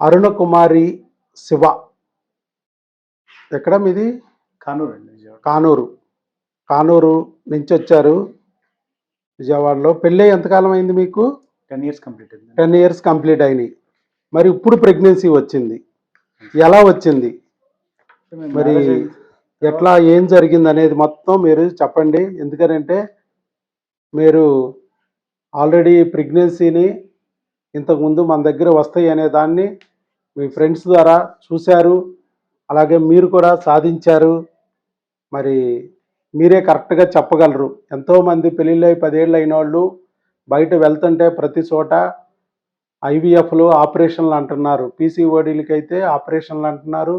అరుణ కుమారి శివ. ఎక్కడ మీది? కానూరు అండి విజయవాడ. కానూరు. కానూరు నుంచి వచ్చారు విజయవాడలో. పెళ్ళి ఎంతకాలం అయింది మీకు? టెన్ ఇయర్స్ కంప్లీట్ అయింది. టెన్ ఇయర్స్ కంప్లీట్ అయినాయి. మరి ఇప్పుడు ప్రెగ్నెన్సీ వచ్చింది. ఎలా వచ్చింది? మరి ఎట్లా ఏం జరిగింది అనేది మొత్తం మీరు చెప్పండి. ఎందుకనంటే మీరు ఆల్రెడీ ప్రెగ్నెన్సీని ఇంతకుముందు మన దగ్గర వస్తాయి అనే దాన్ని మీ ఫ్రెండ్స్ ద్వారా చూశారు. అలాగే మీరు కూడా సాధించారు. మరి మీరే కరెక్ట్గా చెప్పగలరు. ఎంతోమంది పెళ్ళిళ్ళు అయి పదేళ్ళు అయిన వాళ్ళు బయట వెళ్తుంటే ప్రతి చోట ఐవీఎఫ్లు ఆపరేషన్లు అంటున్నారు. పీసీఓడీలకి అయితే ఆపరేషన్లు అంటున్నారు.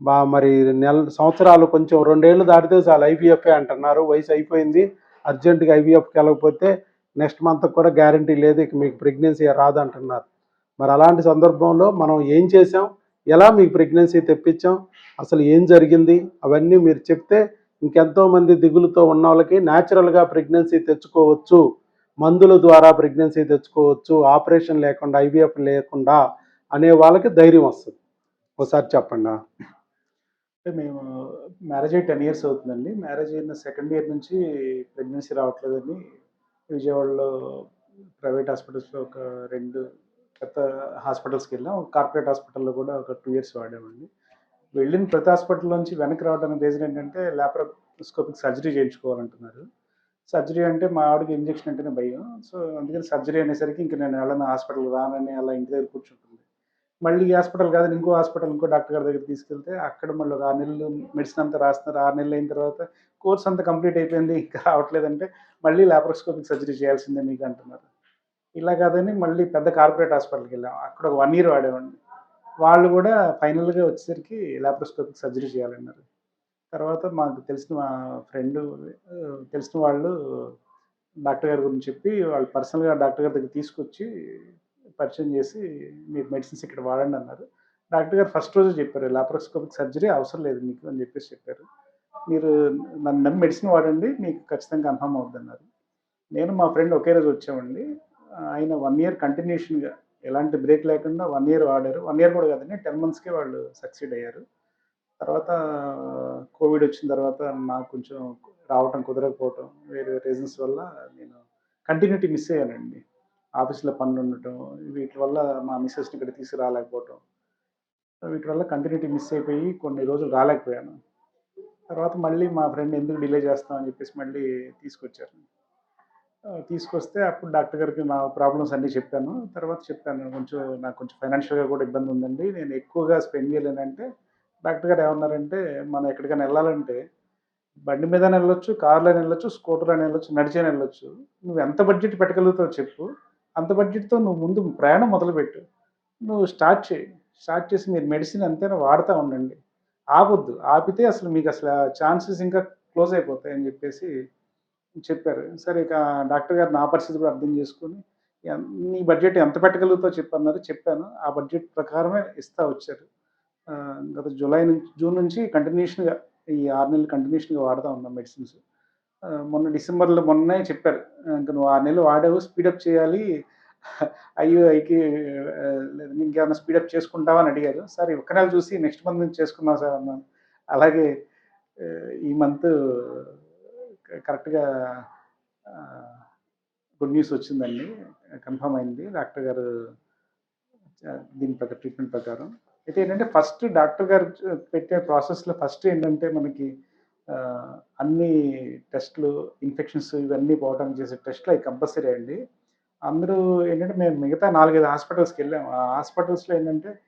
బా మరి నెల సంవత్సరాలు కొంచెం రెండేళ్ళు దాటితే చాలు ఐవీఎఫ్ఏ అంటున్నారు. వయసు అయిపోయింది. అర్జెంటుగా ఐవీఎఫ్కి వెళ్ళకపోతే నెక్స్ట్ మంత్ కూడా గ్యారంటీ లేదు ఇక మీకు ప్రెగ్నెన్సీ రాదంటున్నారు. మరి అలాంటి సందర్భంలో మనం ఏం చేసాం ఎలా మీకు ప్రెగ్నెన్సీ తెప్పించాం? అసలు ఏం జరిగింది? అవన్నీ మీరు చెప్తే ఇంకెంతోమంది దిగులుతో ఉన్న వాళ్ళకి న్యాచురల్గా ప్రెగ్నెన్సీ తెచ్చుకోవచ్చు. మందుల ద్వారా ప్రెగ్నెన్సీ తెచ్చుకోవచ్చు. ఆపరేషన్ లేకుండా ఐవీఎఫ్ లేకుండా అనే వాళ్ళకి ధైర్యం వస్తుంది. ఒకసారి చెప్పండి. అంటే మేము మ్యారేజ్ అయ్యి టెన్ ఇయర్స్ అవుతుందండి. మ్యారేజ్ అయిన సెకండ్ ఇయర్ నుంచి ప్రెగ్నెన్సీ రావట్లేదని విజయవాడలో ప్రైవేట్ హాస్పిటల్స్లో ఒక రెండు పెద్ద హాస్పిటల్స్కి వెళ్ళాం. ఒక కార్పొరేట్ హాస్పిటల్లో కూడా ఒక టూ ఇయర్స్ వాడామండి. వెళ్ళిన ప్రతి హాస్పిటల్లోంచి వెనక్కి రావడానికి రీజన్ ఏంటంటే ల్యాప్రోస్కోపిక్ సర్జరీ చేయించుకోవాలంటున్నారు. సర్జరీ అంటే మా ఆవిడకి ఇంజెక్షన్ అంటేనే భయం. సో అందుకని సర్జరీ అనేసరికి ఇంక నేను వెళ్ళను హాస్పిటల్ రానని అలా ఇంటి దగ్గర కూర్చుంటున్నాను. మళ్ళీ హాస్పిటల్ కాదు ఇంకో హాస్పిటల్ ఇంకో డాక్టర్ గారి దగ్గర తీసుకెళ్తే అక్కడ మళ్ళీ ఒక ఆరు నెలలు మెడిసిన్ అంతా రాస్తున్నారు. ఆరు నెలలు అయిన తర్వాత కోర్స్ అంతా కంప్లీట్ అయిపోయింది ఇంకా రావట్లేదంటే మళ్ళీ లాప్రోస్కోపిక్ సర్జరీ చేయాల్సిందే మీకు అంటున్నారు. ఇలా కాదని మళ్ళీ పెద్ద కార్పొరేట్ హాస్పిటల్కి వెళ్ళాం. అక్కడ ఒక వన్ ఇయర్ వాడేవాడిని. వాళ్ళు కూడా ఫైనల్గా వచ్చేసరికి లాప్రోస్కోపిక్ సర్జరీ చేయాలన్నారు. తర్వాత మాకు తెలిసిన మా ఫ్రెండ్ తెలిసిన వాళ్ళు డాక్టర్ గారి గురించి చెప్పి వాళ్ళు పర్సనల్గా డాక్టర్ గారి దగ్గర తీసుకొచ్చి పరిచయం చేసి మీరు మెడిసిన్స్ ఇక్కడ వాడండి అన్నారు. డాక్టర్ గారు ఫస్ట్ రోజు చెప్పారు లాప్రోస్కోపిక్ సర్జరీ అవసరం లేదు మీకు అని చెప్పేసి చెప్పారు. మీరు నన్ను నమ్మి మెడిసిన్ వాడండి మీకు ఖచ్చితంగా కన్ఫామ్ అవుద్ది అన్నారు నేను మా ఫ్రెండ్ ఒకే రోజు వచ్చామండి. ఆయన వన్ ఇయర్ కంటిన్యూషన్గా ఎలాంటి బ్రేక్ లేకుండా వన్ ఇయర్ వాడారు. వన్ ఇయర్ కూడా కాదండి టెన్ మంత్స్కే వాళ్ళు సక్సీడ్ అయ్యారు. తర్వాత కోవిడ్ వచ్చిన తర్వాత నాకు కొంచెం రావటం కుదరకపోవటం వేరే రీజన్స్ వల్ల నేను కంటిన్యూటీ మిస్ అయ్యానండి. ఆఫీస్లో పనులు ఉండటం వీటి వల్ల మా మిస్సెస్ని ఇక్కడ తీసుకురాలేకపోవటం. వీటి వల్ల కంటిన్యూటీ మిస్ అయిపోయి కొన్ని రోజులు రాలేకపోయాను. తర్వాత మళ్ళీ మా ఫ్రెండ్ ఎందుకు డిలే చేస్తామని చెప్పేసి మళ్ళీ తీసుకొచ్చారు. తీసుకొస్తే అప్పుడు డాక్టర్ గారికి నా ప్రాబ్లమ్స్ అన్నీ చెప్పాను. తర్వాత చెప్పాను కొంచెం నాకు కొంచెం ఫైనాన్షియల్గా కూడా ఇబ్బంది ఉందండి. నేను ఎక్కువగా స్పెండ్ చేయలేనంటే డాక్టర్ గారు ఏమన్నారంటే మనం ఎక్కడికైనా వెళ్ళాలంటే బండి మీద వెళ్ళొచ్చు కార్లో వెళ్ళొచ్చు స్కూటర్లో వెళ్ళొచ్చు నడిచే వెళ్ళొచ్చు. నువ్వు ఎంత బడ్జెట్ పెట్టగలుగుతావు చెప్పు. అంత బడ్జెట్తో నువ్వు ముందు ప్రయాణం మొదలుపెట్టు. నువ్వు స్టార్ట్ చేయి. స్టార్ట్ చేసి మీరు మెడిసిన్ అంతేనా వాడుతూ ఉండండి. ఆపొద్దు ఆపితే అసలు మీకు అసలు ఛాన్సెస్ ఇంకా క్లోజ్ అయిపోతాయి అని చెప్పేసి చెప్పారు. సరే ఇక డాక్టర్ గారు నా పరిస్థితి కూడా అర్థం చేసుకొని నీ బడ్జెట్ ఎంత పెట్టగలుగుతావు చెప్పన్నారు. చెప్పాను. ఆ బడ్జెట్ ప్రకారమే ఇస్తా వచ్చారు. గత జూలై నుంచి జూన్ నుంచి కంటిన్యూషన్గా ఈ ఆరు నెలలు కంటిన్యూషన్గా వాడుతూ ఉన్నాం మెడిసిన్స్. మొన్న డిసెంబర్లో మొన్నే చెప్పారు. ఇంకా నువ్వు ఆరు నెలలు వాడావు స్పీడప్ చేయాలి. అయ్యో ఐకి ఇంకేమైనా స్పీడప్ చేసుకుంటావా అని అడిగారు. సార్ ఒక నెల చూసి నెక్స్ట్ మంత్ నుంచి చేసుకున్నాం సార్ అన్నాను. అలాగే ఈ మంత్ కరెక్ట్గా గుడ్ న్యూస్ వచ్చిందండి. కన్ఫర్మ్ అయింది. డాక్టర్ గారు దీని ప్రకారం ట్రీట్మెంట్ ప్రకారం. అయితే ఏంటంటే ఫస్ట్ డాక్టర్ గారు పెట్టే ప్రాసెస్లో ఫస్ట్ ఏంటంటే మనకి అన్ని టెస్ట్లు ఇన్ఫెక్షన్స్ ఇవన్నీ పోవడానికి చేసే టెస్ట్లు అవి కంపల్సరీ అండి. అందరూ ఏంటంటే మేము మిగతా నాలుగైదు హాస్పిటల్స్కి వెళ్ళాము. ఆ హాస్పిటల్స్లో ఏంటంటే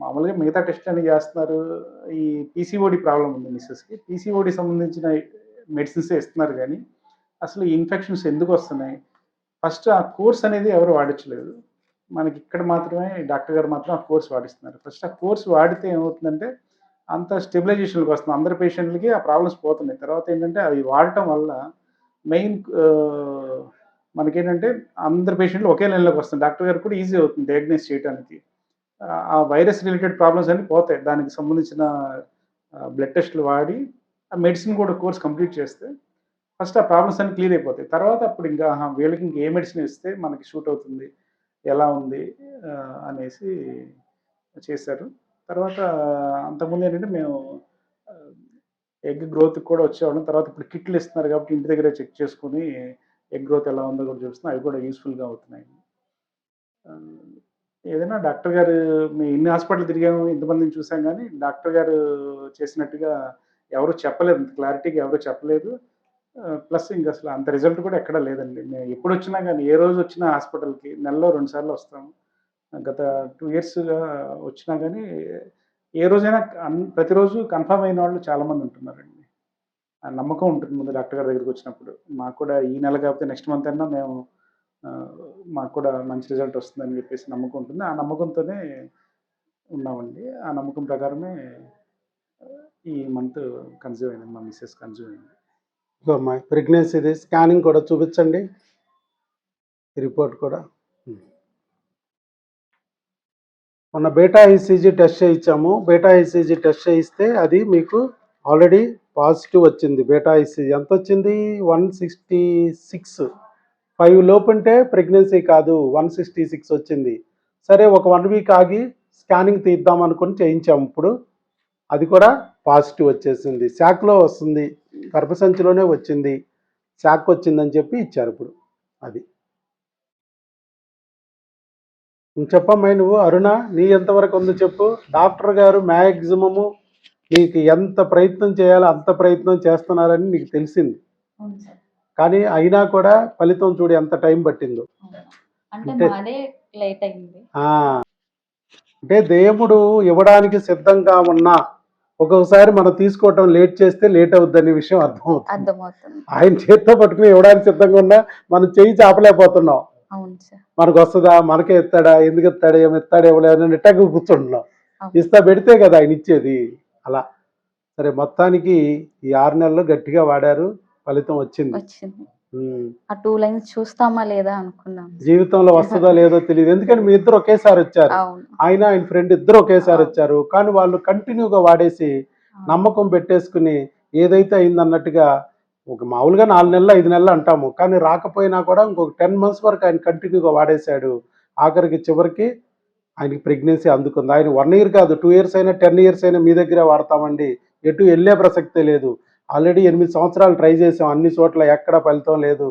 మామూలుగా మిగతా టెస్ట్ అన్ని చేస్తున్నారు. ఈ పీసీఓడి ప్రాబ్లం ఉంది మిస్సెస్కి. పీసీఓడి సంబంధించిన మెడిసిన్స్ ఇస్తున్నారు కానీ అసలు ఈ ఇన్ఫెక్షన్స్ ఎందుకు వస్తున్నాయి? ఫస్ట్ ఆ కోర్స్ అనేది ఎవరు వాడించలేదు. మనకి ఇక్కడ మాత్రమే డాక్టర్ గారు మాత్రం ఆ కోర్స్ వాడిస్తున్నారు. ఫస్ట్ ఆ కోర్స్ వాడితే ఏమవుతుందంటే అంత స్టెబిలైజేషన్కి వస్తుంది. అందరి పేషెంట్లకి ఆ ప్రాబ్లమ్స్ పోతున్నాయి. తర్వాత ఏంటంటే అవి వాడటం వల్ల మెయిన్ మనకేంటంటే అందరి పేషెంట్లు ఒకే లైన్లోకి వస్తుంది డాక్టర్ గారు కూడా ఈజీ అవుతుంది డయాగ్నైజ్ చేయడానికి ఆ- వైరస్ రిలేటెడ్ ప్రాబ్లమ్స్ అన్నీ పోతాయి. దానికి సంబంధించిన బ్లడ్ టెస్ట్లు వాడి ఆ మెడిసిన్ కూడా కోర్స్ కంప్లీట్ చేస్తే ఫస్ట్ ఆ ప్రాబ్లమ్స్ అన్ని క్లియర్ అయిపోతాయి. తర్వాత అప్పుడు ఇంకా వీళ్ళకి ఇంకా ఏ మెడిసిన్ ఇస్తే మనకి షూట్ అవుతుంది ఎలా ఉంది అనేసి చేశారు. తర్వాత అంతకుముందు ఏంటంటే మేము ఎగ్ గ్రోత్ కూడా వచ్చేవాళ్ళం. తర్వాత ఇప్పుడు కిట్లు ఇస్తున్నారు కాబట్టి ఇంటి దగ్గరే చెక్ చేసుకుని ఎగ్ గ్రోత్ ఎలా ఉందో కూడా చూస్తున్నాం అవి కూడా యూస్ఫుల్గా అవుతున్నాయి. ఏదైనా డాక్టర్ గారు మేము ఇన్ని హాస్పిటల్ తిరిగాము ఇంతమందిని చూసాం కానీ డాక్టర్ గారు చేసినట్టుగా ఎవరు చెప్పలేదు. అంత క్లారిటీగా ఎవరు చెప్పలేదు. ప్లస్ ఇంకా అసలు అంత రిజల్ట్ కూడా ఎక్కడా లేదండి. మేము ఎప్పుడు వచ్చినా కానీ ఏ రోజు వచ్చినా హాస్పిటల్కి నెలలో రెండుసార్లు వస్తాము. గత టూ ఇయర్స్గా వచ్చినా కానీ ఏ రోజైనా అన్- ప్రతిరోజు కన్ఫర్మ్ అయిన వాళ్ళు చాలామంది ఉంటున్నారండి. ఆ నమ్మకం ఉంటుంది ముందు డాక్టర్ గారి దగ్గరికి వచ్చినప్పుడు. మాకు కూడా ఈ నెల కాకపోతే నెక్స్ట్ మంత్ అయినా మేము మాకు కూడా మంచి రిజల్ట్ వస్తుందని చెప్పేసి నమ్మకం ఉంటుంది. ఆ నమ్మకంతోనే ఉన్నామండి. ఆ నమ్మకం ప్రకారమే ఈ మంత్ కన్జ్యూమ్ అయింది. మా మిస్సెస్ కన్జ్యూమ్ అయింది. ఇదిగో ప్రెగ్నెన్సీది స్కానింగ్ కూడా చూపించండి. రిపోర్ట్ కూడా. మొన్న బేటా ఈసీజీ టెస్ట్ చేయించాము. బేటా ఈసీజీ టెస్ట్ చేయిస్తే అది మీకు ఆల్రెడీ పాజిటివ్ వచ్చింది. బేటా ఈసీజీ ఎంత వచ్చింది? One sixty six. ఫైవ్ లోపంటే ప్రెగ్నెన్సీ కాదు వన్ సిక్స్టీ సిక్స్ వచ్చింది. సరే ఒక వన్ వీక్ ఆగి స్కానింగ్ తీద్దాం అనుకుని చేయించాము. ఇప్పుడు అది కూడా పాజిటివ్ వచ్చేసింది. శాక్లో వస్తుంది గర్భసంచిలోనే వచ్చింది. శాక్ వచ్చిందని చెప్పి ఇచ్చారు ఇప్పుడు అది. నువ్వు చెప్పమ్మా నువ్వు అరుణ నీ ఎంతవరకు ఉందో చెప్పు. డాక్టర్ గారు మ్యాక్సిమము నీకు ఎంత ప్రయత్నం చేయాలో అంత ప్రయత్నం చేస్తున్నారని నీకు తెలిసింది. కానీ అయినా కూడా ఫలితం చూడు ఎంత టైం పట్టిందో. అంటే అంటే- దేవుడు ఇవ్వడానికి సిద్ధంగా ఉన్నా ఒక్కొక్కసారి మనం తీసుకోవటం లేట్ చేస్తే లేట్ అవుద్దనే విషయం అర్థమవుతుంది. అర్థమవుతుంది. ఆయన చేత్తో పట్టుకుని ఇవ్వడానికి సిద్ధంగా ఉన్నా మనం చెయ్యి చాపలేకపోతున్నాం. మనకు వస్తుందా మనకే ఎత్తాడా ఎందుకు ఎత్తాడా ఏమి ఎత్తాడా ఇవ్వలేదు అని కూర్చుంటున్నాం. ఇస్తా పెడితే కదా ఆయన ఇచ్చేది. అలా. సరే మొత్తానికి ఈ ఆరు నెలలు గట్టిగా వాడారు. ఫలితం వచ్చింది. ఆ టూ లైన్స్ చూస్తామా లేదా అనుకున్నాం. జీవితంలో వస్తుందో లేదో తెలియదు ఎందుకంటే మీ ఇద్దరు ఒకేసారి వచ్చారు? ఆయన ఆయన ఫ్రెండ్ ఇద్దరు ఒకేసారి వచ్చారు. కానీ వాళ్ళు కంటిన్యూగా వాడేసి నమ్మకం పెట్టేసుకుని ఏదైతే అయిందన్నట్టుగా ఒక మామూలుగా నాలుగు నెలలు ఐదు నెలలు అంటాము. కానీ రాకపోయినా కూడా ఇంకొక టెన్ మంత్స్ వరకు ఆయన కంటిన్యూగా వాడేశాడు. ఆఖరికి చివరికి ఆయనకి ప్రెగ్నెన్సీ అందుకుంది. ఆయన వన్ ఇయర్ కాదు టూ ఇయర్స్ అయినా టెన్ ఇయర్స్ అయినా మీ దగ్గరే వాడతామండి. ఎటు వెళ్ళే ప్రసక్తే లేదు. ఆల్రెడీ ఎనిమిది సంవత్సరాలు ట్రై చేసాం అన్ని చోట్ల ఎక్కడ ఫలితం లేదు.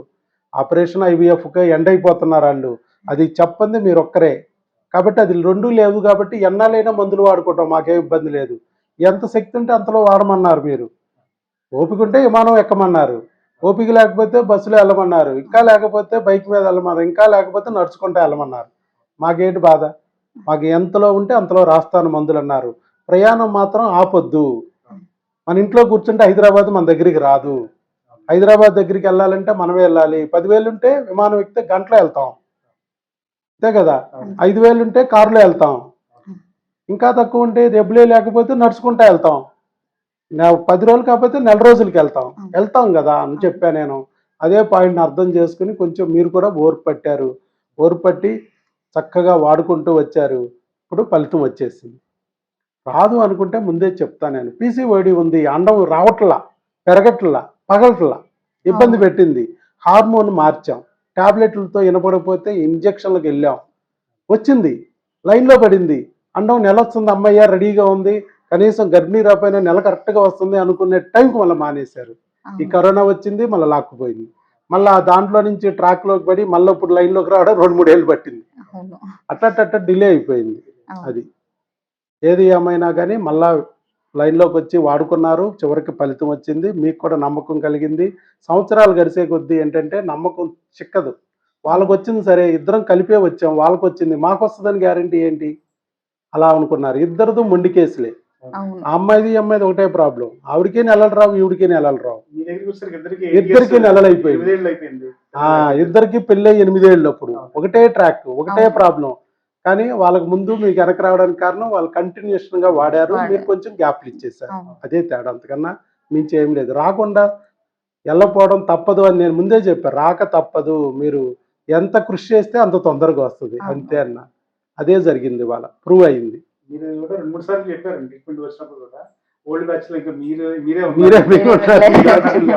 ఆపరేషన్ ఐవీఎఫ్కే ఎండ్ అయిపోతున్నారు వాళ్ళు. అది చెప్పంది మీరు ఒక్కరే కాబట్టి అది రెండు లేవు కాబట్టి ఎన్నాలైనా మందులు వాడుకుంటాం. మాకేం ఇబ్బంది లేదు. ఎంత శక్తి ఉంటే అంతలో వాడమన్నారు మీరు. ఓపిక ఉంటే విమానం ఎక్కమన్నారు. ఓపిక లేకపోతే బస్సులో వెళ్ళమన్నారు. ఇంకా లేకపోతే బైక్ మీద వెళ్ళమన్నారు. ఇంకా లేకపోతే నడుచుకుంటూ వెళ్ళమన్నారు. మాకేంటి బాధ? మాకు ఎంతలో ఉంటే అంతలో రాస్తాను మందులు అన్నారు. ప్రయాణం మాత్రం ఆపొద్దు. మన ఇంట్లో కూర్చుంటే హైదరాబాద్ మన దగ్గరికి రాదు. హైదరాబాద్ దగ్గరికి వెళ్ళాలంటే మనమే వెళ్ళాలి. పదివేలు ఉంటే విమానం ఎక్కితే గంటలో వెళ్తాం. అంతే కదా? ఐదు వేలు ఉంటే కారులో వెళ్తాం. ఇంకా తక్కువ ఉంటే డబ్బులే లేకపోతే నడుచుకుంటా వెళ్తాం. పది రోజులు కాకపోతే నెల రోజులకి వెళ్తాం. వెళ్తాం కదా అని చెప్పా నేను. అదే పాయింట్ని అర్థం చేసుకుని కొంచెం మీరు కూడా ఓర్పు పట్టారు. ఓర్పు పట్టి చక్కగా వాడుకుంటూ వచ్చారు. ఇప్పుడు ఫలితం వచ్చేసింది. రాదు అనుకుంటే ముందే చెప్తా నేను. పీసీఓడి ఉంది అండం రావట్లా పెరగట్లా పగలట్లా ఇబ్బంది. పెట్టింది. హార్మోన్ మార్చాం. టాబ్లెట్లతో వినపడకపోతే ఇంజక్షన్లకు వెళ్ళాం. వచ్చింది. లైన్లో పడింది. అండం నెల వస్తుంది అమ్మయ్య రెడీగా ఉంది. కనీసం గర్భిణీ రాపోయినా నెల కరెక్ట్గా వస్తుంది అనుకునే టైంకి మళ్ళీ మానేశారు. ఈ. కరోనా వచ్చింది మళ్ళీ లాక్కుపోయింది. మళ్ళీ ఆ దాంట్లో నుంచి ట్రాక్లోకి పడి మళ్ళీ ఇప్పుడు లైన్లోకి రావడం రెండు మూడు ఏళ్ళు పట్టింది. అట్టట్ట డిలే అయిపోయింది. అది. ఏది ఏమైనా కానీ మళ్ళా లైన్లోకి వచ్చి వాడుకున్నారు చివరికి ఫలితం వచ్చింది మీకు కూడా నమ్మకం కలిగింది. సంవత్సరాలు గడిచే కొద్దీ ఏంటంటే నమ్మకం చిక్కదు. వాళ్ళకి వచ్చింది సరే ఇద్దరం కలిపే వచ్చాం వాళ్ళకి వచ్చింది మాకు వస్తుందని గ్యారంటీ ఏంటి? అలా అనుకున్నారు. ఇద్దరిది మొండి కేసులే. అమ్మాయిది అమ్మాయిది ఒకటే ప్రాబ్లం. ఆవిడకి నెలలు రావు ఈవిడికి నెలలు రావు. మీ దగ్గరికి వచ్చేసరికి ఇద్దరికి ఇద్దరికి నెలలు అయిపోయింది. ఆ ఇద్దరికి పెళ్ళి ఎనిమిదేళ్ళు అప్పుడు. ఒకటే ట్రాక్ ఒకటే. ప్రాబ్లం. కానీ వాళ్ళకి ముందు మీకు వెనక రావడానికి కారణం వాళ్ళు కంటిన్యూషన్గా వాడారు. మీరు కొంచెం గ్యాప్లు ఇచ్చేసారు అదే తేడా. అంతకన్నా మించి ఏం లేదు. రాకుండా వెళ్ళపోవడం తప్పదు అని నేను ముందే చెప్పాను రాక తప్పదు. మీరు ఎంత కృషి చేస్తే అంత తొందరగా వస్తుంది. అంతే అన్న. అదే జరిగింది వాళ్ళ ప్రూవ్ అయింది. మీరు కూడా రెండు మూడు సార్లు చెప్పారండి ట్రీట్మెంట్ వచ్చినప్పుడు కూడా. ఓల్డ్ బ్యాచ్లో ఇంకా మీరు మీరే. మీరే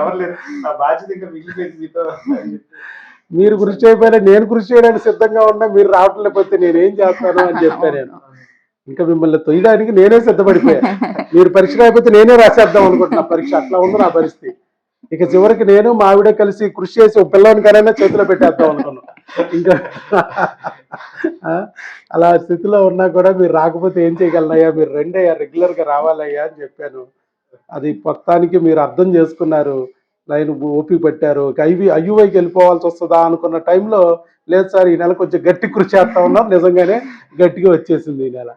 ఎవరు లేరు. ఆ బాధ్యత ఇంకా మిగిలిపోయింది మీతో. మీరు కృషి చేయకపోయినా నేను కృషి చేయడానికి సిద్ధంగా ఉన్నా మీరు రావట్లేకపోతే నేను ఏం చేస్తాను అని చెప్పాను నేను. ఇంకా మిమ్మల్ని తొయ్యడానికి నేనే సిద్ధపడిపోయా. మీరు పరీక్ష రాకపోతే నేనే రాసేద్దాం అనుకుంటున్నా. పరీక్ష అట్లా ఉంది నా పరిస్థితి. ఇక చివరికి నేను మా ఆవిడ కలిసి కృషి చేసి ఒక పిల్లవానికైనా చేతిలో పెట్టేద్దాం అనుకున్నాం. ఇంకా అలా స్థితిలో ఉన్నా కూడా మీరు రాకపోతే ఏం చేయగలనయ్యా? మీరు రెండయ్యా రెగ్యులర్గా రావాలయ్యా అని చెప్పాను. అది మొత్తానికి మీరు అర్థం చేసుకున్నారు. లైన్ ఓపి పెట్టారు. ఐవి అయ్యువైకి వెళ్ళిపోవాల్సి వస్తుందా అనుకున్న టైంలో లేదు సార్ ఈ నెల కొంచెం గట్టి కృషి చేస్తా ఉన్నాం. నిజంగానే గట్టిగా వచ్చేసింది ఈ నెల.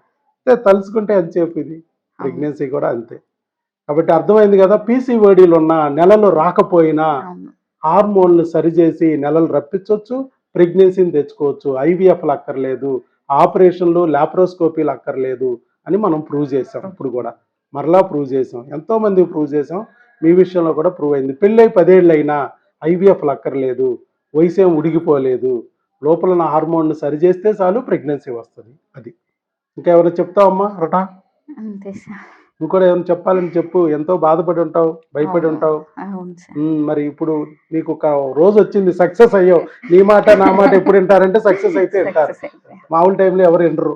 తలుచుకుంటే అంతసేపు ఇది? ప్రెగ్నెన్సీ కూడా అంతే. కాబట్టి అర్థమైంది కదా పీసీఓడీలు ఉన్న నెలలు రాకపోయినా హార్మోన్లు సరిచేసి నెలలు రప్పించవచ్చు ప్రెగ్నెన్సీని తెచ్చుకోవచ్చు. ఐవీఎఫ్లు అక్కర్లేదు ఆపరేషన్లు లాప్రోస్కోపీలు అక్కర్లేదు అని మనం ప్రూవ్ చేసాం ఇప్పుడు కూడా. మరలా ప్రూవ్ చేసాం. ఎంతో మంది ప్రూవ్ చేసాం. మీ విషయంలో కూడా ప్రూవ్ అయింది. పెళ్ళై పదేళ్ళు అయినా ఐవీఎఫ్లు అక్కర్లేదు వయసు ఉడిగిపోలేదు లోపల ఉన్న హార్మోన్ సరిచేస్తే చాలు ప్రెగ్నెన్సీ వస్తుంది. అది. ఇంకా ఎవరైనా చెప్తావమ్మా రటా? అంతే సార్. నువ్వు కూడా ఏమైనా చెప్పాలని చెప్పు. ఎంతో బాధపడి ఉంటావు భయపడి. ఉంటావు. మరి ఇప్పుడు నీకు ఒక రోజు వచ్చింది సక్సెస్ అయ్యావు. నీ మాట నా మాట ఎప్పుడు వింటారంటే సక్సెస్ అయితే వింటారు. మామూలు టైంలో ఎవరు వినరు.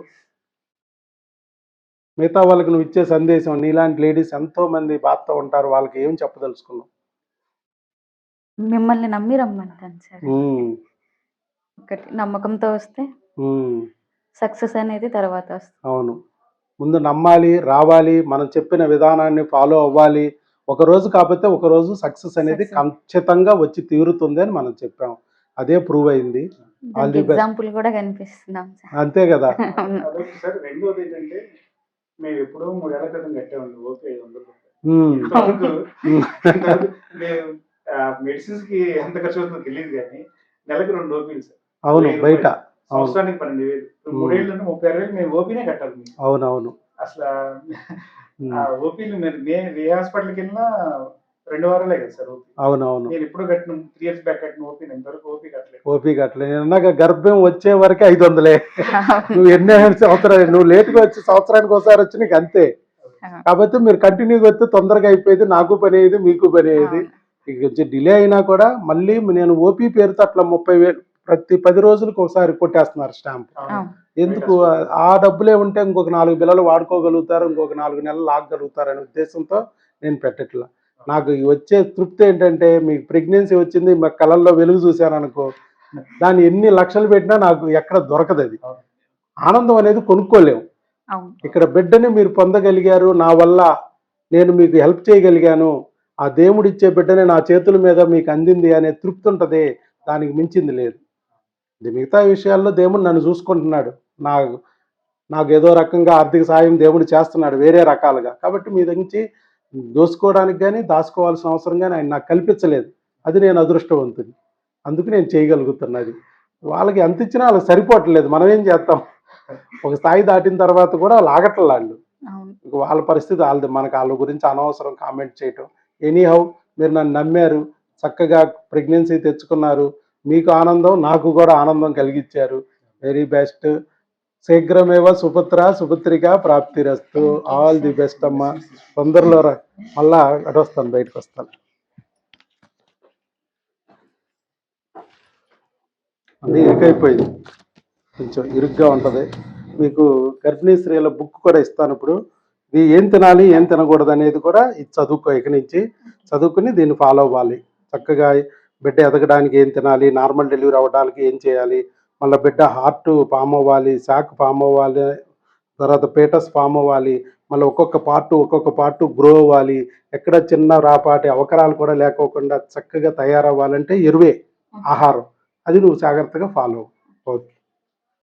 మిగతా వాళ్ళకి నువ్వు ఇచ్చే సందేశం నీలాంటి లేడీస్ ఎంతో మంది బాధతో ఉంటారు. వాళ్ళకి ఏం చెప్పదలుచుకున్నావు? మిమ్మల్ని నమ్మి రమ్మంటాను సార్. ఒకటి నమ్మకంతో వస్తే సక్సెస్ అనేది తర్వాత వస్తుంది. అవును. ముందు నమ్మాలి రావాలి మనం చెప్పిన విధానాన్ని ఫాలో అవ్వాలి. ఒక రోజు కాకపోతే ఒక రోజు సక్సెస్ అనేది. ఖచ్చితంగా వచ్చి తీరుతుంది అని మనం చెప్పాం. అదే ప్రూవ్ అయింది. ఎగ్జాంపుల్ కూడా కనిపిస్తున్నాం. సార్ అంతే కదా. రెండోది ఏంటంటే మేము ఎప్పుడో మూడేళ్ళ క్రితం కట్టామండి ఓకే రూపాయలు. మెడిసిన్స్కి ఎంత ఖర్చు అవుతుందో తెలియదు కానీ నెలకి రెండు సార్. అవును బయట. రూపాయలు. సంవత్సరానికి పన్నెండు వేలు. మూడేళ్ళు అంటే ముప్పై ఆరు వేలు మేము ఓపీనే కట్టాలి మేము. అవును అవును అసలు ఆ ఓపీలు మీరు ఏ హాస్పిటల్కి వెళ్ళినా రెండు వారాలే కదా సార్ ఓపీ. అవును అవును నేను ఇప్పుడు కట్టిన త్రీ ఇయర్స్ బ్యాక్ కట్టిన ఓపీ నేను ఇంతవరకు ఓపీ కట్టలేదు. ఓపీ నేను అన్నాక గర్భం వచ్చే వరకే ఐదు వందలే. నువ్వు ఎన్ని సంవత్సరాలు నువ్వు లేట్గా వచ్చి సంవత్సరానికి ఒకసారి వచ్చి నీకు అంతే. కాబట్టి మీరు కంటిన్యూగా వస్తే తొందరగా అయిపోయేది నాకు పని అయ్యేది మీకు పని అయ్యేది. ఇక డిలే అయినా కూడా మళ్ళీ నేను ఓపీ పేరుతో అట్లా ముప్పై వేలు ప్రతి పది రోజులకు ఒకసారి కొట్టేస్తున్నారు స్టాంప్. ఎందుకు? ఆ డబ్బులే ఉంటే ఇంకొక నాలుగు పిల్లలు వాడుకోగలుగుతారు ఇంకొక నాలుగు నెలలు లాగగలుగుతారు అనే ఉద్దేశంతో నేను పెట్టట్లా. నాకు వచ్చే తృప్తి ఏంటంటే మీకు ప్రెగ్నెన్సీ వచ్చింది మా కళల్లో వెలుగు చూశాను అనుకో దాన్ని ఎన్ని లక్షలు పెట్టినా నాకు ఎక్కడ దొరకదు అది. ఆనందం అనేది కొనుక్కోలేము. అవును. ఇక్కడ బిడ్డని మీరు పొందగలిగారు నా వల్ల నేను మీకు హెల్ప్ చేయగలిగాను ఆ దేవుడు ఇచ్చే బిడ్డని నా చేతుల మీద మీకు అందింది అనే తృప్తి ఉంటుంది దానికి మించింది లేదు. మిగతా విషయాల్లో దేవుడు నన్ను చూసుకుంటున్నాడు. నా నాకు ఏదో రకంగా ఆర్థిక సాయం దేవుడు చేస్తున్నాడు వేరే రకాలుగా. కాబట్టి మీ దగ్గర నుంచి దోసుకోవడానికి కానీ దాచుకోవాల్సిన అవసరం కానీ ఆయన నాకు కల్పించలేదు. అది నేను అదృష్టవంతుని అందుకు నేను చేయగలుగుతున్నది వాళ్ళకి ఎంత ఇచ్చినా వాళ్ళకి సరిపోవట్లేదు. మనం ఏం చేస్తాం? ఒక స్థాయి దాటిన తర్వాత కూడా వాళ్ళు ఆగట్లే వాళ్ళు. వాళ్ళ పరిస్థితి వాళ్ళది. మనకు వాళ్ళ గురించి అనవసరం కామెంట్ చేయటం. ఎనీహౌ మీరు నన్ను నమ్మారు. చక్కగా ప్రెగ్నెన్సీ తెచ్చుకున్నారు. మీకు ఆనందం నాకు కూడా ఆనందం కలిగించారు. వెరీ బెస్ట్ శీఘ్రమేవ సుపుత్ర సుపుత్రిక ప్రాప్తిరస్తు. ఆల్ ది బెస్ట్ అమ్మ. తొందరలో రా. మళ్ళా అటు వస్తాను బయటకు వస్తాను అది ఇరుకైపోయింది. కొంచెం ఇరుగ్గా ఉంటుంది. మీకు గర్భిణీ స్త్రీల బుక్ కూడా ఇస్తాను ఇప్పుడు. ఇది ఏం తినాలి ఏం తినకూడదు అనేది కూడా ఇది చదువుకో ఇక నుంచి చదువుకుని దీన్ని ఫాలో అవ్వాలి. చక్కగా బిడ్డ ఎదగడానికి ఏం తినాలి? నార్మల్ డెలివరీ అవ్వడానికి ఏం చేయాలి? మళ్ళీ బిడ్డ హార్ట్ ఫామ్ అవ్వాలి శాక్ ఫామ్ అవ్వాలి తర్వాత పేటస్ ఫామ్ అవ్వాలి మళ్ళీ ఒక్కొక్క పార్ట్ ఒక్కొక్క పార్ట్ గ్రో అవ్వాలి. ఎక్కడ చిన్న రాపాటి అవకరాలు కూడా లేకోకుండా చక్కగా తయారవ్వాలంటే ఎరువే ఆహారం. అది నువ్వు జాగ్రత్తగా ఫాలో ఓకే.